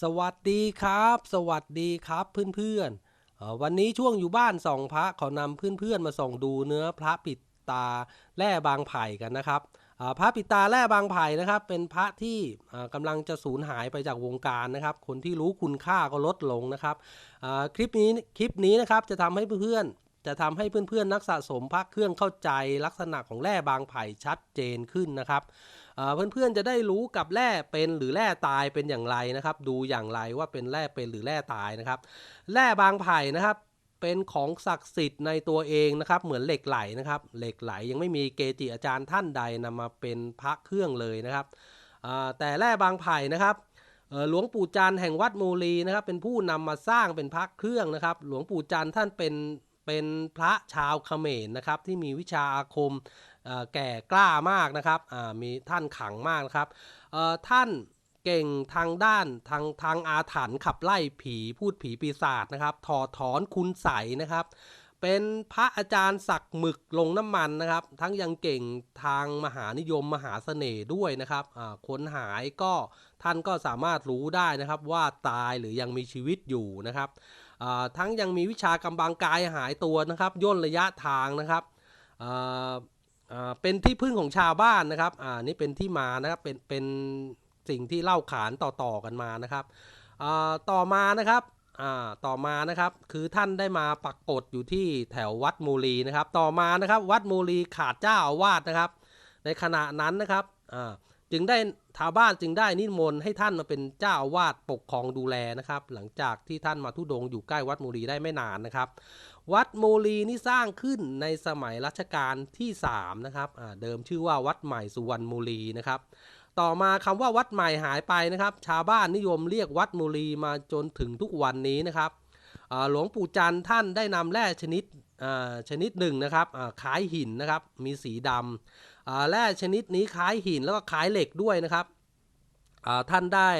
สวัสดีครับ สวัสดีครับเพื่อนๆวันนี้ช่วงอยู่บ้านส่องพระขอนำเพื่อนๆมาส่องดูเนื้อพระปิดตาแร่บางไผ่กันนะครับพระปิดตาแร่บางไผ่นะครับ เป็นพระที่อ่ากำลังจะสูญหายไปจากวงการนะครับ คนที่รู้คุณค่าก็ลดลงนะครับคลิปนี้คลิปนี้นะครับจะทำให้เพื่อนๆจะทำให้เพื่อนๆนักสะสมพระเครื่องเข้าใจลักษณะของแร่บางไผ่ชัดเจนขึ้นนะครับ เพื่อนๆจะได้รู้กับแร่เป็นหรือแร่ตายเป็นอย่างไรนะครับ ดูอย่างไรว่าเป็นแร่เป็นหรือแร่ตายนะครับ แร่บางไผ่นะครับเป็นของศักดิ์สิทธิ์ในตัวเองนะครับ เหมือนเหล็กไหลนะครับ เหล็กไหลยังไม่มีเกจิอาจารย์ท่านใดนำมาเป็นพระเครื่องเลยนะครับแต่แร่บางไผ่นะครับหลวงปู่จันทร์แห่งวัดมูลีนะครับ เป็นผู้นำมาสร้างเป็นพระเครื่องนะครับ หลวงปู่จันทร์ท่านเป็นเป็นพระชาวเขมรนะครับที่มีวิชาอาคม แก่กล้ามากนะครับมีท่านขังมากนะครับท่านเก่งทางด้านทางทางอาถรรพ์ขับไล่ผีพูดผีปีศาจนะครับ ถอดถอนคุณใสนะครับ เป็นพระอาจารย์สักหมึกลงน้ำมันนะครับ ทั้งยังเก่งทางมหานิยมมหาเสน่ห์ด้วยนะครับคนหายก็ท่านก็สามารถรู้ได้นะครับว่าตายหรือยังมีชีวิตอยู่นะครับทั้งยังมีวิชากำบังกายหายตัวนะครับ ย่นระยะทางนะครับ เป็นที่พึ่งของชาวบ้านนะครับอ่านี่เป็นที่มานะครับเป็นเป็นสิ่งที่เล่าขานต่อๆกันมานะครับต่อมานะครับอ่าต่อมานะครับคือท่านได้มาปักกฏอยู่ที่แถววัดมูลีนะครับ ต่อมานะครับวัดมูลีขาดเจ้าอาวาสนะครับ ในขณะนั้นนะครับอ่าจึงได้ชาวบ้านจึงได้นิมนต์ให้ท่านมาเป็นเจ้าอาวาสปกครองดูแลนะครับ หลังจากที่ท่านมาทุดงอยู่ใกล้วัดมูลีได้ไม่นานนะครับ วัดโมลีนี่สร้างขึ้นในสมัยรัชกาลที่ 3 นะครับเดิมชื่อว่าวัดใหม่สุวรรณโมลีนะครับ ต่อมาคำว่าวัดใหม่หายไปนะครับ ชาวบ้านนิยมเรียกวัดโมลีมาจนถึงทุกวันนี้นะครับหลวงปู่จันทร์ท่านได้นำแร่ชนิดชนิดหนึ่งนะครับอ่าคล้ายหินนะครับมีสีดำแร่ชนิดนี้คล้ายหินแล้วก็คล้ายเหล็กด้วยนะครับท่านได้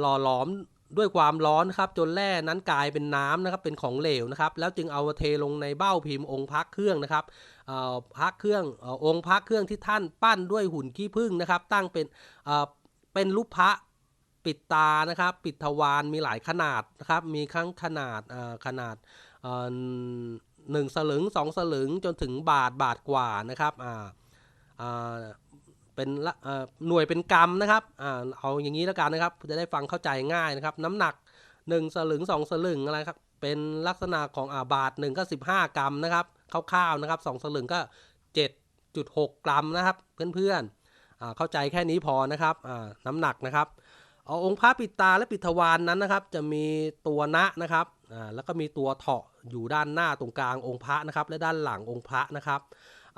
หล่อหลอม ด้วยความร้อนครับจนแร่นั้นกลายเป็นน้ำนะครับเป็นของเหลวนะครับ แล้วจึงเอาเทลงในเบ้าพิมพ์องค์พระเครื่องนะครับอ่อพระเครื่ององค์พระเครื่องที่ท่านปั้นด้วยหุ่นขี้ผึ้งนะครับ ตั้งเป็นเอ่อเป็นรูปพระปิดตานะครับ ปิดทวารมีหลายขนาดนะครับ มีทั้งขนาดอ่อขนาดอ่อหนึ่งสลึงสองสลึงจนถึงบาทบาทกว่านะครับอ่าอ่า เป็นหน่วยเป็นกรัมนะครับอ่าเอาอย่างนี้แล้วกันนะครับ จะได้ฟังเข้าใจง่ายนะครับ น้ำหนัก 1 สลึง 2 สลึงอะไรครับ เป็นลักษณะของอาบาทหนึ่งก็ 15 กรัมนะครับคร่าวๆนะครับ 2 สลึงก็ 7.6 กรัมนะครับ เพื่อนๆเข้าใจแค่นี้พอนะครับน้ำหนักนะครับเอาองค์พระปิดตาและปิดทวารนนั้นนะครับ จะมีตัวนะนะครับแล้วก็มีตัวเถาะอยู่ด้านหน้าตรงกลางองค์พระนะครับ และด้านหลังองค์พระนะครับ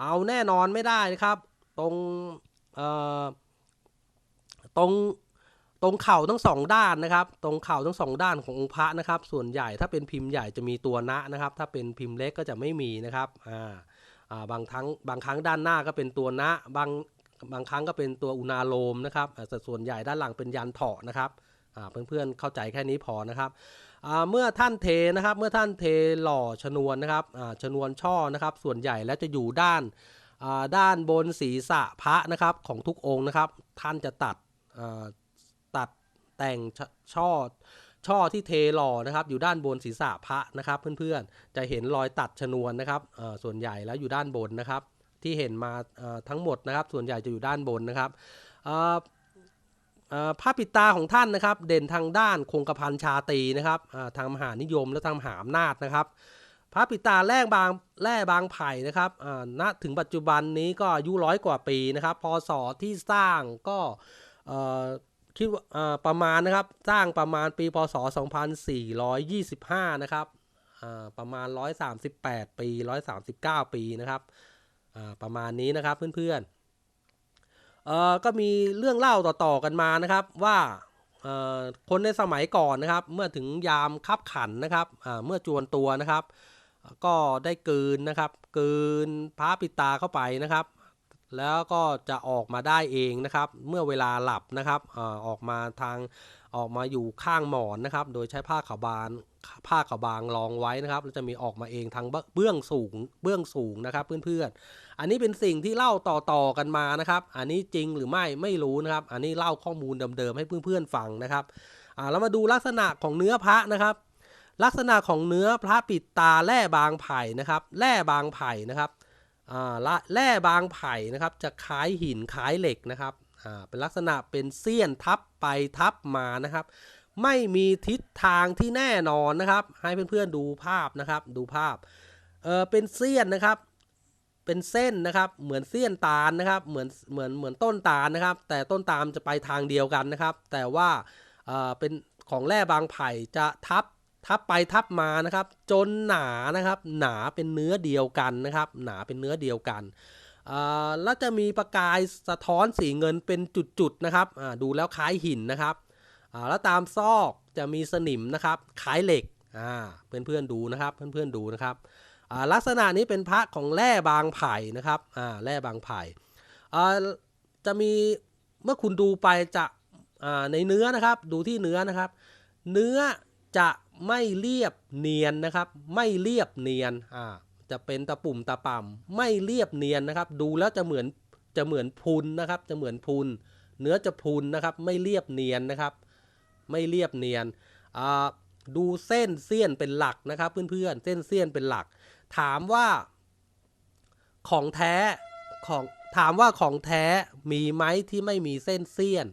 เอาแน่นอนไม่ได้นะครับ ตรง ตรงตรงเข่าทั้งสองด้านนะครับ ตรงเข่าทั้งสองด้านขององค์พระนะครับ ส่วนใหญ่ถ้าเป็นพิมพ์ใหญ่จะมีตัวนะนะครับ ถ้าเป็นพิมพ์เล็กก็จะไม่มีนะครับอ่าบางครั้งบางครั้งด้านหน้าก็เป็นตัวนะบางบางครั้งก็เป็นตัวอุณาโลมนะครับแต่ส่วนใหญ่ด้านหลังเป็นยันเถาะนะครับเพื่อนๆเข้าใจแค่นี้พอนะครับเมื่อท่านเทนะครับเมื่อท่านเทหล่อชนวนนะครับชนวนช่อนะครับ ส่วนใหญ่แล้วจะอยู่ด้าน ด้านบนศีรษะพระนะครับของทุกองค์นะครับ ท่านจะตัดตัดแต่งช่อช่อที่เทหล่อนะครับอยู่ด้านบนศีรษะพระนะครับ เพื่อนๆจะเห็นรอยตัดชนวนนะครับส่วนใหญ่แล้วอยู่ด้านบนนะครับ ที่เห็นมาทั้งหมดนะครับ ส่วนใหญ่จะอยู่ด้านบนนะครับผ้าปิดตาของท่านนะครับ เด่นทางด้านคงกระพันชาตีนะครับทางมหานิยมและทางมหาอำนาจนะครับ พระปิตาแร่บางแร่บางไผ่นะครับณถึงปัจจุบันนี้ก็อายุร้อยกว่าปีนะครับพศที่สร้างก็คิดว่าประมาณนะครับสร้างประมาณปีพศ 2425 นะครับอ่าประมาณ 138 ปี 139 ปีนะครับประมาณนี้นะครับเพื่อนๆก็มีเรื่องเล่าต่อๆกันมานะครับว่าคนในสมัยก่อนนะครับ เมื่อถึงยามคับขันนะครับเมื่อจวนตัวนะครับ ก็ได้กืนนะครับกืนพระปิตาเข้าไปนะครับ แล้วก็จะออกมาได้เองนะครับ เมื่อเวลาหลับนะครับออกมาทางออกมาอยู่ข้างหมอนนะครับ โดยใช้ผ้าขาวบางผ้าขาวบางรองไว้นะครับแล้วจะมีออกมาเองทางเบื้องสูงเบื้องสูงนะครับ เพื่อนๆ อันนี้เป็นสิ่งที่เล่าต่อๆกันมานะครับ อันนี้จริงหรือไม่ไม่รู้นะครับ อันนี้เล่าข้อมูลเดิมๆให้เพื่อนๆฟังนะครับเรามาดูลักษณะของเนื้อพระนะครับ ลักษณะของเนื้อพระปิดตาแร่บางไผ่นะครับแร่บางไผ่นะครับอ่าละแร่บางไผ่นะครับ จะคล้ายหินคล้ายเหล็กนะครับเป็นลักษณะเป็นเสี้ยนทับไปทับมานะครับ ไม่มีทิศทางที่แน่นอนนะครับ ให้เพื่อนๆดูภาพนะครับ ดูภาพเออเป็นเสี้ยนนะครับ เป็นเส้นนะครับ เหมือนเสี้ยนตาลนะครับ เหมือนเหมือนเหมือนต้นตาลนะครับ แต่ต้นตาลจะไปทางเดียวกันนะครับ แต่ว่าเออเป็นของแร่บางไผ่จะทับ ทับไปทับมานะครับ จนหนานะครับ หนาเป็นเนื้อเดียวกันนะครับ หนาเป็นเนื้อเดียวกันแล้วจะมีประกายสะท้อนสีเงินเป็นจุดๆนะครับดูแล้วคล้ายหินนะครับแล้วตามซอกจะมีสนิมนะครับคล้ายเหล็กเพื่อนๆดูนะครับ เพื่อนๆดูนะครับลักษณะนี้เป็นพระของแร่บางไผ่นะครับแร่บางไผ่จะมีเมื่อคุณดูไปจะในเนื้อนะครับ ดูที่เนื้อนะครับ เนื้อจะ ไม่เรียบเนียนนะครับ ไม่เรียบเนียนอ่าจะเป็นตะปุ่มตะป่ำไม่เรียบเนียนนะครับ ดูแล้วจะเหมือนจะเหมือนพุนนะครับ จะเหมือนพุนเนื้อจะพุนนะครับ ไม่เรียบเนียนนะครับ ไม่เรียบเนียนอ่าดูเส้นเสี้ยนเป็นหลักนะครับ เพื่อนๆ เส้นเสี้ยนเป็นหลัก ถามว่าของแท้ของถามว่าของแท้มีไหมที่ไม่มีเส้นเสี้ยน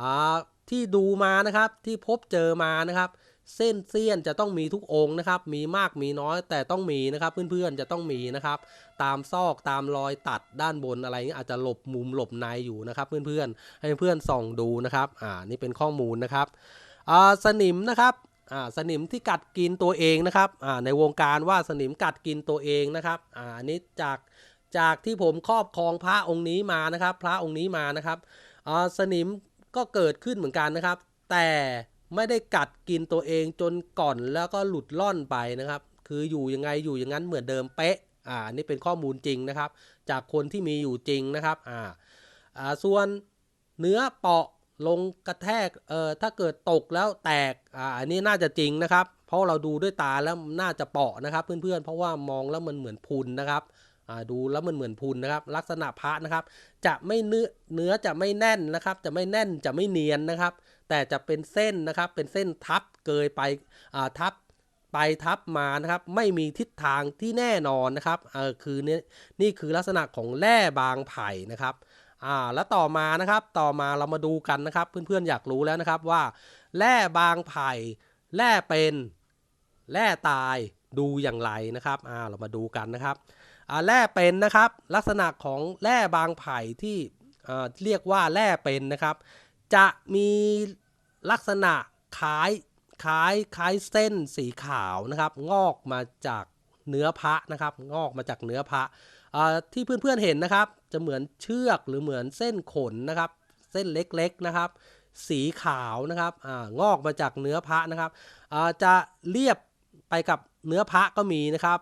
อ่าที่ดูมานะครับที่พบเจอมานะครับ เส้นเสี้ยนจะต้องมีทุกองค์นะครับ มีมากมีน้อยแต่ต้องมีนะครับ เพื่อนๆจะต้องมีนะครับ ตามซอกตามรอยตัดด้านบนอะไรเงี้ยอาจจะหลบมุมหลบในอยู่นะครับ เพื่อนๆให้เพื่อนส่องดูนะครับ อ่านี่เป็นข้อมูลนะครับอ่าสนิมนะครับอ่าสนิมที่กัดกินตัวเองนะครับอ่าในวงการว่าสนิมกัดกินตัวเองนะครับอ่าอันนี้จากจากที่ผมครอบครองพระองค์นี้มานะครับ พระองค์นี้มานะครับอ่าสนิมก็เกิดขึ้นเหมือนกันนะครับ แต่ ไม่ได้กัดกินตัวเองจนก่อนแล้วก็หลุดล่อนไปนะครับ คืออยู่ยังไงอยู่อย่างนั้นเหมือนเดิมเป๊ะอ่านนี่เป็นข้อมูลจริงนะครับ จากคนที่มีอยู่จริงนะครับอ่าอ่าส่วนเนื้อเปาะลงกระแทกเอ่อถ้าเกิดตกแล้วแตกอ่าอันนี้น่าจะจริงนะครับ เพราะเราดูด้วยตาแล้วน่าจะเปาะนะครับ เพื่อนๆ เพราะว่ามองแล้วมันเหมือนพุนนะครับอ่าดูแล้วมันเหมือนพุนนะครับ ลักษณะพระนะครับ จะไม่เนื้อเนื้อจะไม่แน่นนะครับ จะไม่แน่นจะไม่เนียนนะครับ แต่จะเป็นเส้นนะครับเป็นเส้นทับเกยไปทับไปทับมานะครับไม่มีทิศทางที่แน่นอนนะครับเออคือนี่นี่คือลักษณะของแร่บางไผ่นะครับอ่าแล้วต่อมานะครับต่อมาเรามาดูกันนะครับ เพื่อนๆอยากรู้แล้วนะครับว่า แร่บางไผ่แร่เป็นแร่ตายดูอย่างไรนะครับอ่าเรามาดูกันนะครับอ่าแร่เป็นนะครับ ลักษณะของแร่บางไผ่ที่อ่าเรียกว่าแร่เป็นนะครับ จะมีลักษณะคล้ายคล้ายคล้ายเส้นสีขาวนะครับ งอกมาจากเนื้อพระนะครับ งอกมาจากเนื้อพระอ่าที่เพื่อนๆเห็นนะครับ จะเหมือนเชือกหรือเหมือนเส้นขนนะครับ เส้นเล็กๆนะครับ สีขาวนะครับองอกมาจากเนื้อพระนะครับจะเรียบไปกับเนื้อพระก็มีนะครับ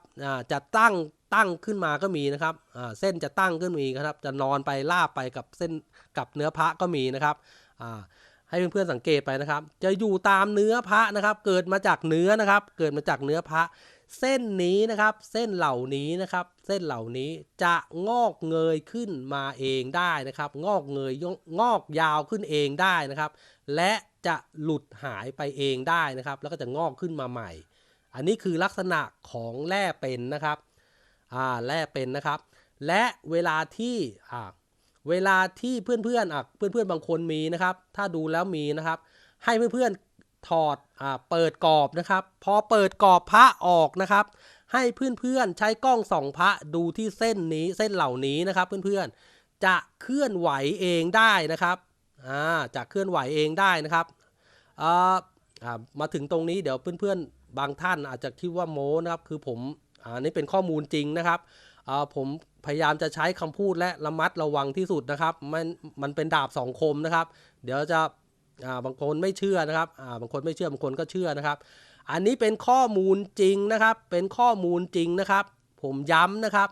จะตั้งตั้งขึ้นมาก็มีนะครับเส้นจะตั้งขึ้นมีครับ จะนอนไปลาบไปกับเส้นกับเนื้อพระก็มีนะครับ อ่าให้เพื่อนๆสังเกตไปนะครับ จะอยู่ตามเนื้อพระนะครับ เกิดมาจากเนื้อนะครับ เกิดมาจากเนื้อพระ เส้นนี้นะครับ เส้นเหล่านี้นะครับ เส้นเหล่านี้จะงอกเงยขึ้นมาเองได้นะครับ งอกเงยงอกยาวขึ้นเองได้นะครับ และจะหลุดหายไปเองได้นะครับ แล้วก็จะงอกขึ้นมาใหม่ อันนี้คือลักษณะของแร่เป็นนะครับอ่าแร่เป็นนะครับ และเวลาที่อ่า เวลาที่เพื่อนๆอะเพื่อนๆบางคนมีนะครับ ถ้าดูแล้วมีนะครับ ให้เพื่อนๆถอดอ่าเปิดกรอบนะครับ พอเปิดกรอบพระออกนะครับ ให้เพื่อนๆใช้กล้องส่องพระดูที่เส้นนี้เส้นเหล่านี้นะครับ เพื่อนๆจะเคลื่อนไหวเองได้นะครับอ่าจะเคลื่อนไหวเองได้นะครับอ่าอ่ามาถึงตรงนี้เดี๋ยวเพื่อนๆบางท่านอาจจะคิดว่าโม้นะครับ คือผมอ่านี่เป็นข้อมูลจริงนะครับ ผมพยายามจะใช้คำพูดและระมัดระวังที่สุดนะครับ มันมันเป็นดาบสองคมนะครับ เดี๋ยวจะาบางคนไม่เชื่อนะครับาบางคนไม่เชื่อบางคนก็เชื่อนะครับ อันนี้เป็นข้อมูลจริงนะครับ เป็นข้อมูลจริงนะครับ ผมย้ำนะครับ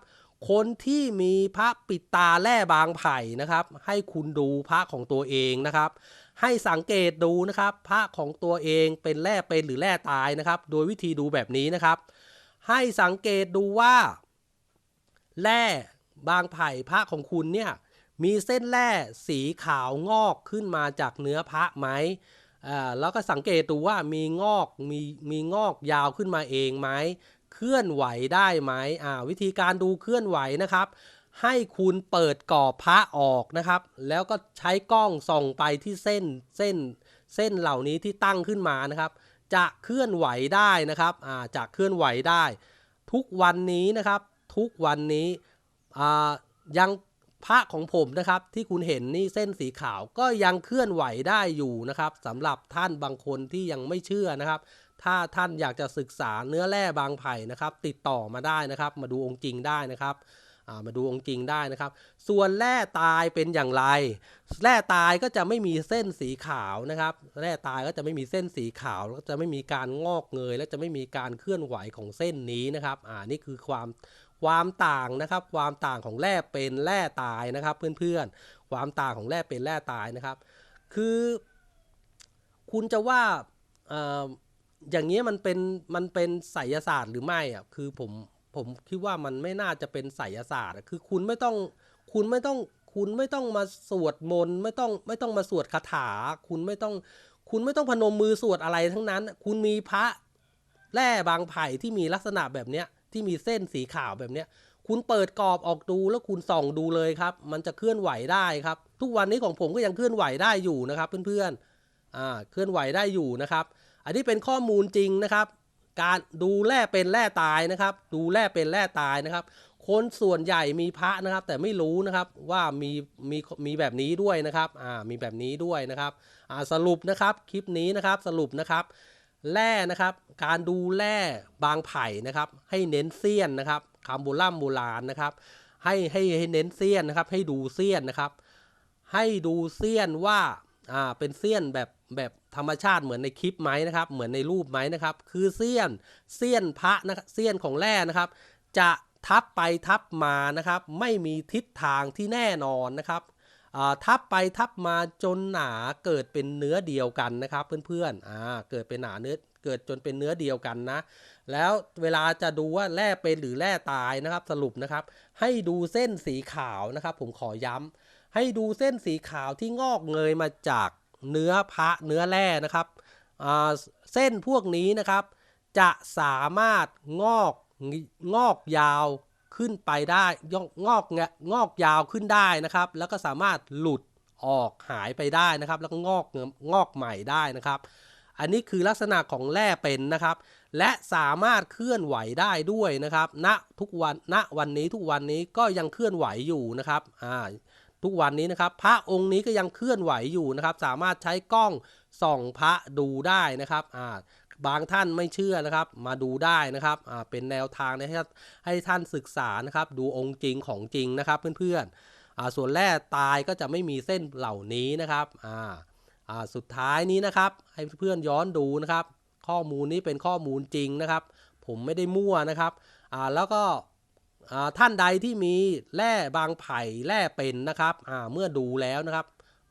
คนที่มีพระปิดตาแร่บางไผ่นะครับ ให้คุณดูพระของตัวเองนะครับ ให้สังเกตดูนะครับ พระของตัวเองเป็นแร่เป็นหรือแร่ตายนะครับ โดยวิธีดูแบบนี้นะครับ ให้สังเกตดูว่า แร่บางไผ่พระของคุณเนี่ยมีเส้นแร่สีขาวงอกขึ้นมาจากเนื้อพระไหมอ่าแล้วก็สังเกตดูว่ามีงอกมีมีงอกยาวขึ้นมาเองไหมเคลื่อนไหวได้ไหมอ่าวิธีการดูเคลื่อนไหวนะครับ ให้คุณเปิดกรอบพระออกนะครับ แล้วก็ใช้กล้องส่องไปที่เส้นเส้นเส้นเหล่านี้ที่ตั้งขึ้นมานะครับ จะเคลื่อนไหวได้นะครับอ่าจะเคลื่อนไหวได้ ทุกวันนี้นะครับ ทุกวันนี้ยังพระของผมนะครับที่คุณเห็นนี่เส้นสีขาวก็ยังเคลื่อนไหวได้อยู่นะครับสำหรับท่านบางคนที่ยังไม่เชื่อนะครับ ถ้าท่านอยากจะศึกษาเนื้อแร่บางไผ่นะครับ ติดต่อมาได้นะครับ มาดูองค์จริงได้นะครับามาดูองค์จริงได้นะครับ ส่วนแร่ตายเป็นอย่างไร แร่ตายก็จะไม่มีเส้นสีขาวนะครับ แร่ตายก็จะไม่มีเส้นสีขาวแล้วก็จะไม่มีการงอกเงย และจะไม่มีการเคลื่อนไหวของเส้นนี้นะครับ อ่า นี่คือความ ความต่างนะครับความต่างของแร่เป็นแร่ตายนะครับ เพื่อนๆ ความต่างของแร่เป็นแร่ตายนะครับ คือ คุณจะว่าอย่างนี้มันเป็นมันเป็นไสยศาสตร์หรือไม่อะคือผมผมคิดว่ามันไม่น่าจะเป็นไสยศาสตร์คือคุณไม่ต้องคุณไม่ต้องคุณไม่ต้องมาสวดมนต์ไม่ต้องไม่ต้องมาสวดคาถา คุณไม่ต้อง คุณไม่ต้องพนมมือสวดอะไรทั้งนั้น คุณมีพระแร่บางไผ่ที่มีลักษณะแบบเนี้ย ที่มีเส้นสีขาวแบบเนี้ยคุณเปิดกรอบออกดูแล้วคุณส่องดูเลยครับ มันจะเคลื่อนไหวได้ครับ ทุกวันนี้ของผมก็ยังเคลื่อนไหวได้อยู่นะครับ เพื่อนๆอ่าเคลื่อนไหวได้อยู่นะครับ อันนี้เป็นข้อมูลจริงนะครับ การดูแร่เป็นแร่ตายนะครับ ดูแร่เป็นแร่ตายนะครับ คนส่วนใหญ่มีพระนะครับ แต่ไม่รู้นะครับว่ามีมีมีแบบนี้ด้วยนะครับอ่ามีแบบนี้ด้วยนะครับอ่าสรุปนะครับคลิปนี้นะครับสรุปนะครับ แร่นะครับ การดูแร่บางไผ่นะครับ ให้เน้นเสี้ยนนะครับคำโบราณโบราณนะครับ ให้ให้ให้เน้นเสี้ยนนะครับ ให้ดูเสี้ยนนะครับ ให้ดูเสี้ยนว่าอ่าเป็นเสี้ยนแบบแบบธรรมชาติเหมือนในคลิปไหมนะครับ เหมือนในรูปไหมนะครับ คือเสี้ยนเสี้ยนพระนะครับเสี้ยนของแร่นะครับ จะทับไปทับมานะครับ ไม่มีทิศทางที่แน่นอนนะครับ ทับไปทับมาจนหนาเกิดเป็นเนื้อเดียวกันนะครับ เพื่อนๆอ่าเกิดเป็นหนาเนื้อเกิดจนเป็นเนื้อเดียวกันนะ แล้วเวลาจะดูว่าแร่เป็นหรือแร่ตายนะครับ สรุปนะครับ ให้ดูเส้นสีขาวนะครับ ผมขอย้ำให้ดูเส้นสีขาวที่งอกเงยมาจากเนื้อพระเนื้อแร่นะครับเส้นพวกนี้นะครับ จะสามารถงอกงอกยาว ขึ้นไปได้ยอกงอกแงงอกยาวขึ้นได้นะครับ แล้วก็สามารถหลุดออกหายไปได้นะครับ แล้วก็งอกเงงอกใหม่ได้นะครับ อันนี้คือลักษณะของแร่เป็นนะครับ และสามารถเคลื่อนไหวได้ด้วยนะครับณทุกวันณวันนี้ทุกวันนี้ก็ยังเคลื่อนไหวอยู่นะครับอ่าทุกวันนี้นะครับพระองค์นี้ก็ยังเคลื่อนไหวอยู่นะครับ สามารถใช้กล้องส่องพระดูได้นะครับอ่า บางท่านไม่เชื่อนะครับ มาดูได้นะครับเป็นแนวทางให้ท่านให้ท่านศึกษานะครับ ดูองค์จริงของจริงนะครับเพื่อนๆส่วนแร่ตายก็จะไม่มีเส้นเหล่านี้นะครับสุดท้ายนี้นะครับ ให้เพื่อนย้อนดูนะครับ ข้อมูลนี้เป็นข้อมูลจริงนะครับ ผมไม่ได้มั่วนะครับแล้วก็ท่านใดที่มีแร่บางไผ่แร่เป็นนะครับเมื่อดูแล้วนะครับ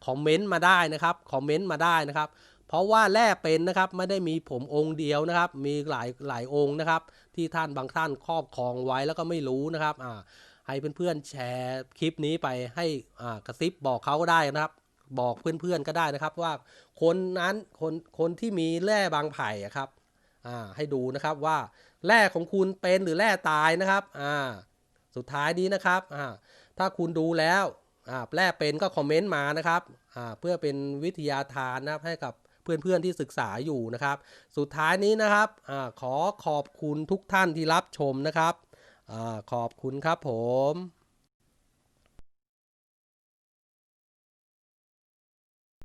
คอมเมนต์มาได้นะครับคอมเมนต์มาได้นะครับ เพราะว่าแร่เป็นนะครับไม่ได้มีผมองค์เดียวนะครับ มีหลายหลายองค์นะครับ ที่ท่านบางท่านครอบครองไว้แล้วก็ไม่รู้นะครับอ่าให้เพื่อนๆแชร์คลิปนี้ไปให้อ่ากระซิบบอกเขาก็ได้นะครับ บอกเพื่อนๆก็ได้นะครับว่าคนนั้นคนคนที่มีแร่บางไผ่ครับอ่าให้ดูนะครับว่าแร่ของคุณเป็นหรือแร่ตายนะครับอ่าสุดท้ายนี้นะครับอ่าถ้าคุณดูแล้วอ่าแร่เป็นก็คอมเมนต์มานะครับอ่าเพื่อเป็นวิทยาทานนะครับให้กับ เพื่อนๆที่ศึกษาอยู่นะครับ สุดท้ายนี้นะครับอขอขอบคุณทุกท่านที่รับชมนะครับอขอบคุณครับผม